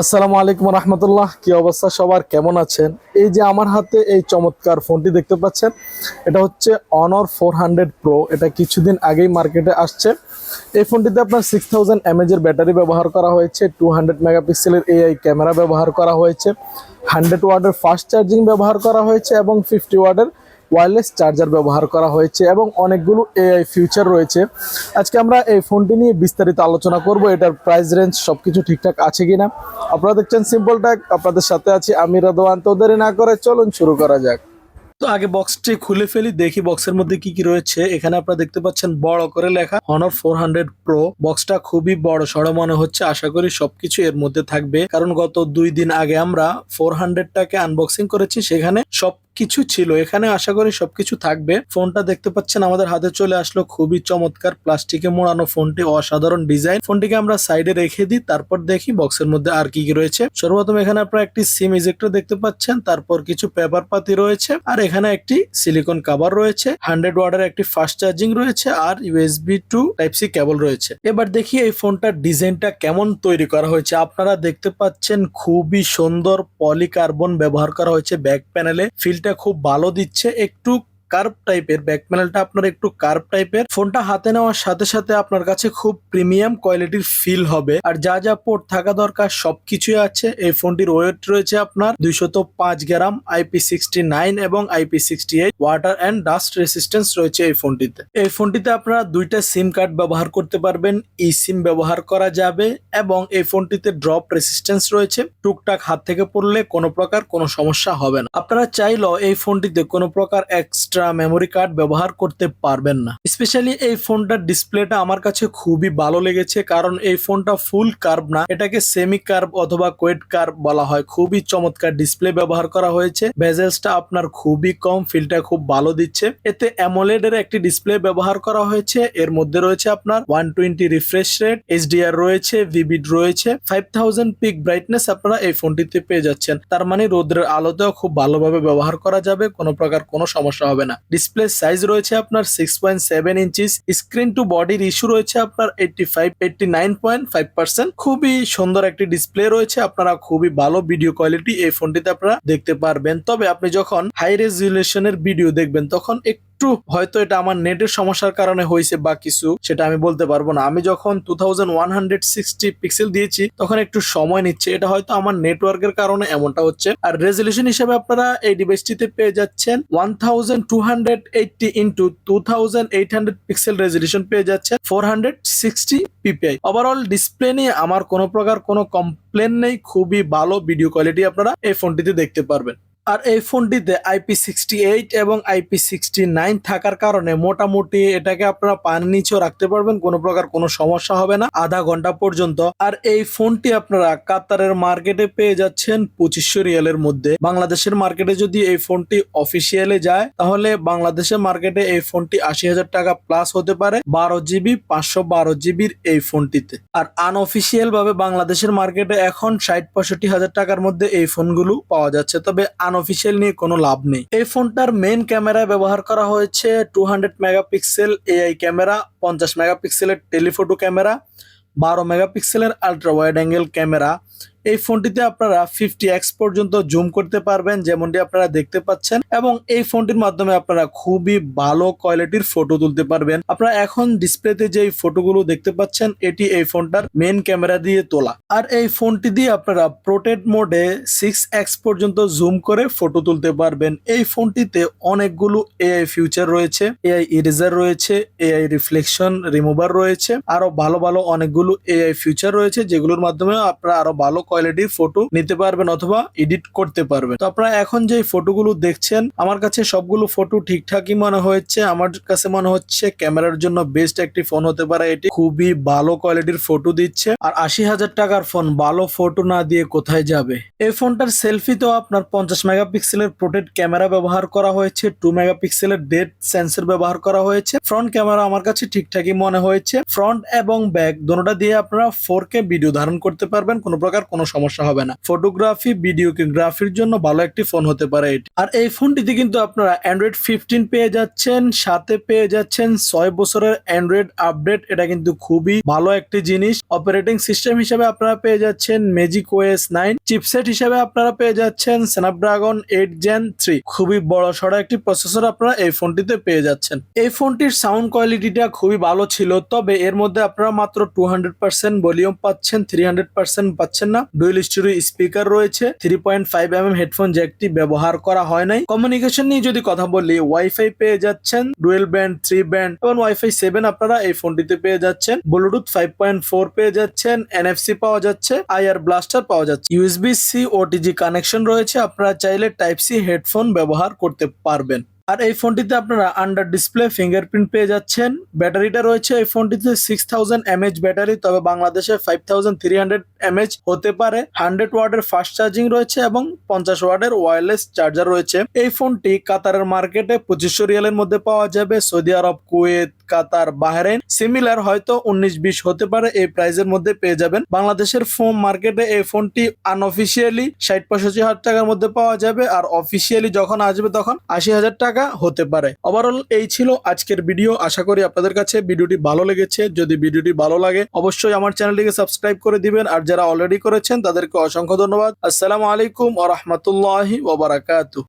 আসসালামু আলাইকুম রহমতুল্লাহ, কি অবস্থা সবার? কেমন আছেন? এই যে আমার হাতে এই চমৎকার ফোনটি দেখতে পাচ্ছেন, এটা হচ্ছে অনর ফোর হান্ড্রেড প্রো এটা কিছুদিন আগেই মার্কেটে আসছে। এই ফোনটিতে আপনার সিক্স থাউজেন্ড এর ব্যাটারি ব্যবহার করা হয়েছে টু হান্ড্রেড মেগাপিক্সেলের এআই ক্যামেরা ব্যবহার করা হয়েছে হান্ড্রেড ওয়ার্ডের ফাস্ট চার্জিং ব্যবহার করা হয়েছে এবং ফিফটি ওয়ার্ডের ওয়্যারলেস চার্জার ব্যবহার করা হয়েছে এবং অনেকগুলো এআই ফিউচার রয়েছে। আজকে আমরা এই ফোনটি নিয়ে বিস্তারিত আলোচনা করব, এটার প্রাইস রেঞ্জ সবকিছু ঠিকঠাক আছে কিনা। আপনারা দেখছেন সিম্পল ট্যাগ আপনাদের সাথে আছি আমি রাদওয়ান তো দেরি না করে চলুন শুরু করা যাক। তো আগে বক্সটি খুলে ফেলি, দেখি বক্সের মধ্যে কি কি রয়েছে। এখানে আপনারা দেখতে পাচ্ছেন বড় করে লেখা হনর ফোর হান্ড্রেড প্রো বক্সটা খুবই বড় সড় মনে হচ্ছে। আশা করি সবকিছু এর মধ্যে থাকবে। কারণ গত দুই দিন আগে আমরা ফোর হান্ড্রেডটাকে আনবক্সিং করেছি। সেখানে সব কিছু ছিল। এখানে আশা করি সবকিছু থাকবে। ফোনটা দেখতে পাচ্ছেন, আমাদের হাতে চলে আসলো খুবই চমৎকার প্লাস্টিকে মোড়ানো ফোনটি। অসাধারণ ডিজাইন। ফোনটিকে আমরা সাইডে রেখে দিই, তারপর দেখি বক্সের মধ্যে আর কি কি রয়েছে। সর্বপ্রথম এখানে আপনারা একটি সিম ইজেক্টর দেখতে পাচ্ছেন, তারপর কিছু পেপার পাতি রয়েছে, আর এখানে একটি সিলিকন কাভার রয়েছে, হান্ড্রেড ওয়ার্ডের একটি ফাস্ট চার্জিং রয়েছে, আর USB to type C cable রয়েছে। এবার দেখি এই ফোনটার ডিজাইনটা কেমন তৈরি করা হয়েছে। আপনারা দেখতে পাচ্ছেন, খুবই সুন্দর পলিকার্বন ব্যবহার করা হয়েছে ব্যাক প্যানেলে। ফিলটা খুব ভালো দিচ্ছে। একটু কার্ভ টাইপের ব্যাক প্যানেলটা আপনার একটু কার্ভ টাইপের ফোনটা হাতে নেওয়ার সাথে সাথে আপনার কাছে খুব প্রিমিয়াম কোয়ালিটির ফিল হবে। আর যা যা পোর্ট থাকা দরকার সবকিছুই আছে। এই ফোনটির ওয়েট রয়েছে আপনার দুইশত পাঁচ গ্রাম আইপি সিক্সটি নাইন এবং IP sixty eight water and dust resistance রয়েছে এই ফোনটিতে। এই ফোনটিতে আপনারা দুইটা সিম কার্ড ব্যবহার করতে পারবেন। ই সিম ব্যবহার করা যাবে এবং এই ফোনটিতে ড্রপ রেসিস্টেন্স রয়েছে। টুকটাক হাত থেকে পড়লে কোনো প্রকার কোনো সমস্যা হবে না। আপনারা চাইলেও এই ফোনটিতে কোনো প্রকার এক্সট্রা মেমোরি কার্ড ব্যবহার করতে পারবেন না। স্পেশালি এই ফোনটার ডিসপ্লেটা আমার কাছে খুবই ভালো লেগেছে, কারণ এই ফোনটা ফুল কার্ভ না, এটাকে সেমি কার্ভ অথবা কোয়েট কার্ভ বলা হয়। খুবই চমৎকার ডিসপ্লে ব্যবহার করা হয়েছে ভেজেলসটা আপনার খুবই কম ফিলটা খুব ভালো দিচ্ছে। এতে অ্যামোলেড এর একটি ডিসপ্লে ব্যবহার করা হয়েছে, এর মধ্যে রয়েছে আপনার one twenty refresh rate HDR রয়েছে ভিবিড রয়েছে ফাইভ থাউজেন্ড পিক ব্রাইটনেস আপনারা এই ফোনটিতে পেয়ে যাচ্ছেন। তার মানে রোদ্রের আলোতেও খুব ভালোভাবে ব্যবহার করা যাবে, কোনো প্রকার কোনো সমস্যা হবে না। ডিসপ্লে সাইজ রয়েছে আপনার six point seven inches screen to বডির ইস্যু রয়েছে আপনার eighty five eighty nine point five percent খুবই সুন্দর একটি ডিসপ্লে রয়েছে। আপনারা খুবই ভালো ভিডিও কোয়ালিটি এই ফোনটিতে আপনারা দেখতে পারবেন। তবে আপনি যখন হাই রেজুলেশনের ভিডিও দেখবেন, তখন একটু হয়তো এটা আমার নেটের সমস্যার কারণে হয়েছে বা কিছু, সেটা আমি বলতে পারব না। আমি যখন টু পিক্সেল দিয়েছি, তখন একটু সময় নিচ্ছে। এটা হয়তো আমার নেটওয়ার্কের কারণে এমনটা হচ্ছে। আর রেজলিউশন হিসেবে আপনারা এই ডিভাইসটিতে পেয়ে যাচ্ছেন one thousand two hundred eighty into two thousand eight hundred pixel resolution পেয়ে যাচ্ছেন four hundred sixty PPI overall display নিয়ে আমার কোনো প্রকার কোনো কমপ্লেন নেই। খুবই ভালো ভিডিও কোয়ালিটি আপনারা এই ফোনটিতে দেখতে পারবেন। আর এই ফোনটিতে আইপি সিক্সটি এইট এবং আইপি সিক্সটি নাইন থাকার কারণে মোটামুটি এটাকে আপনারা পানি নিচেও রাখতে পারবেন, কোনো প্রকার কোনো সমস্যা হবে না, আধা ঘণ্টা পর্যন্ত। আর এই ফোনটি আপনারা কাতারের মার্কেটে পেয়ে যাচ্ছেন পঁচিশশো রিয়ালের মধ্যে। বাংলাদেশের মার্কেটে যদি এই ফোনটি অফিসিয়ালে যায়, তাহলে বাংলাদেশের মার্কেটে এই ফোনটি আশি হাজার টাকা প্লাস হতে পারে, বারো জিবি, পাঁচশো বারো জিবির এই ফোনটিতে। আর আনঅফিসিয়াল ভাবে বাংলাদেশের মার্কেটে এখন ষাট, পঁয়ষট্টি হাজার টাকার মধ্যে এই ফোনগুলো পাওয়া যাচ্ছে। তবে আনঅফিসিয়াল নিয়ে কোনো লাভ নেই। এই ফোনটার মেন ক্যামেরায় ব্যবহার করা হয়েছে two hundred megapixel AI camera, পঞ্চাশ মেগাপিক্সেলের টেলিফোটো ক্যামেরা, বারো মেগাপিক্সেলের আলট্রা ওয়াইড অ্যাঙ্গেল ক্যামেরা এই ফোনটিতে আপনারা ফিফটি এক্স পর্যন্ত জুম করতে পারবেন, যেমনটি আপনারা দেখতে পাচ্ছেন, এবং এই ফোনটির মাধ্যমে আপনারা খুবই ভালো কোয়ালিটির ফটো তুলতে পারবেন। আপনারা এখন ডিসপ্লেতে যে ফটোগুলো দেখতে পাচ্ছেন, এটি এই ফোনটার মেন ক্যামেরা দিয়ে তোলা। আর এই ফোনটি দিয়ে আপনারা প্রোটেড মোডে সিক্স এক্স পর্যন্ত জুম করে ফটো তুলতে পারবেন। এই ফোনটিতে অনেকগুলো এআই ফিউচার রয়েছে এআই ইরেজার রয়েছে এআই রিফ্লেকশন রিমুভার রয়েছে, আরও ভালো ভালো অনেকগুলো এআই ফিউচার রয়েছে, যেগুলোর মাধ্যমে আপনারা আরও ভালো কোয়ালিটির ফটো নিতে পারবেন অথবা এডিট করতে পারবেন। তো আপনারা এখন যে ফটোগুলো দেখছেন, আমার কাছে সবগুলো ফটো ঠিকঠাকই মনে হয়েছে। আমার কাছে মনে হচ্ছে ক্যামেরার জন্য বেস্ট একটি ফোন হতে পারে। এটি খুবই ভালো কোয়ালিটির ফটো দিচ্ছে। আর আশি হাজার টাকার ফোন ভালো ফটো না দিয়ে কোথায় যাবে? এই ফোনটার সেলফিতেও আপনার পঞ্চাশ মেগাপিক্সেলের প্রোটেড ক্যামেরা ব্যবহার করা হয়েছে টু মেগাপিক্সেলের ডেট সেন্সর ব্যবহার করা হয়েছে। ফ্রন্ট ক্যামেরা আমার কাছে ঠিকঠাকই মনে হয়েছে। ফ্রন্ট এবং ব্যাক দোনোটা দিয়ে আপনারা ফোর ভিডিও ধারণ করতে পারবেন। কোনো প্রকার প্রকার কোনো সমস্যা হবে না। ফটোগ্রাফি, ভিডিও ভিডিওগ্রাফির জন্য ভালো একটি ফোন হতে পারে এটি। আর এই ফোনটিতে কিন্তু আপনারা অ্যান্ড্রয়েড ফিফটিন পেয়ে যাচ্ছেন সাথে পেয়ে যাচ্ছেন, ছয় বছরের অ্যান্ড্রয়েড আপডেট এটা কিন্তু খুবই ভালো একটি জিনিস। অপারেটিং সিস্টেম হিসেবে আপনারা পেয়ে যাচ্ছেন ম্যাজিক ওএস নাইন চিপসেট হিসেবে আপনারা পেয়ে যাচ্ছেন স্ন্যাপড্রাগন এইট জেন থ্রি খুবই বড় সড়ো একটি প্রসেসর আপনারা এই ফোনটিতে পেয়ে যাচ্ছেন। এই ফোনটির সাউন্ড কোয়ালিটিটা খুবই ভালো ছিল, তবে এর মধ্যে আপনারা মাত্র টু হান্ড্রেড পার্সেন্ট ভলিউম পাচ্ছেন থ্রি হান্ড্রেড পার্সেন্ট পাচ্ছেন না। ডুয়েল স্টোরি স্পিকার রয়েছে three point five M M headphone জ্যাকটি ব্যবহার করা হয় নাই। কমিউনিকেশন নিয়ে যদি কথা বলি ওয়াইফাই পেয়ে যাচ্ছেন ডুয়েল ব্যান্ড থ্রি ব্যান্ড এবং ওয়াইফাই সেভেন আপনারা এই ফোনটিতে পেয়ে যাচ্ছেন। ব্লুটুথ ফাইভ পয়েন্ট ফোর পেয়ে যাচ্ছেন এনএফসি পাওয়া যাচ্ছে আইআর ব্লাস্টার পাওয়া যাচ্ছে। ইউএসবি সি ওটিজি কানেকশন রয়েছে, আপনারা চাইলে টাইপ সি হেডফোন ব্যবহার করতে পারবেন। আর এই ফোনটিতে আপনারা আন্ডার ডিসপ্লে ফিঙ্গারপ্রিন্ট পেয়ে যাচ্ছেন। ব্যাটারিটা রয়েছে এই ফোনটিতে সিক্স থাউজেন্ড এমএচ ব্যাটারি, তবে বাংলাদেশে five thousand three hundred mAh হতে পারে। হান্ড্রেড ওয়ার্ডের ফাস্ট চার্জিং রয়েছে এবং পঞ্চাশ ওয়ার্ডের ওয়ারলেস চার্জার রয়েছে। এই ফোনটি কাতারের মার্কেটে পঁচিশশো রিয়ালের মধ্যে পাওয়া যাবে। Saudi Arab, Kuwait Qatar, Bahrain, similar হয়তো উনিশ বিশ হতে পারে, এই প্রাইজের মধ্যে পেয়ে যাবেন। বাংলাদেশের ফোন মার্কেটে এই ফোনটি আনঅফিসিয়ালি ষাট পঁয়ষট্টি হাজার টাকার মধ্যে পাওয়া যাবে আর অফিসিয়ালি যখন আসবে তখন আশি হাজার টাকা হতে পারে। ওভারঅল এই ছিল আজকের ভিডিও আশা করি আপনাদের কাছে ভিডিওটি ভালো লেগেছে। যদি ভিডিওটি ভালো লাগে, অবশ্যই আমার চ্যানেলটিকে সাবস্ক্রাইব করে দিবেন। আর যারা অলরেডি করেছেন, তাদেরকে অসংখ্য ধন্যবাদ। আসসালামু আলাইকুম ওয়া রাহমাতুল্লাহি ওয়া বারাকাতুহু।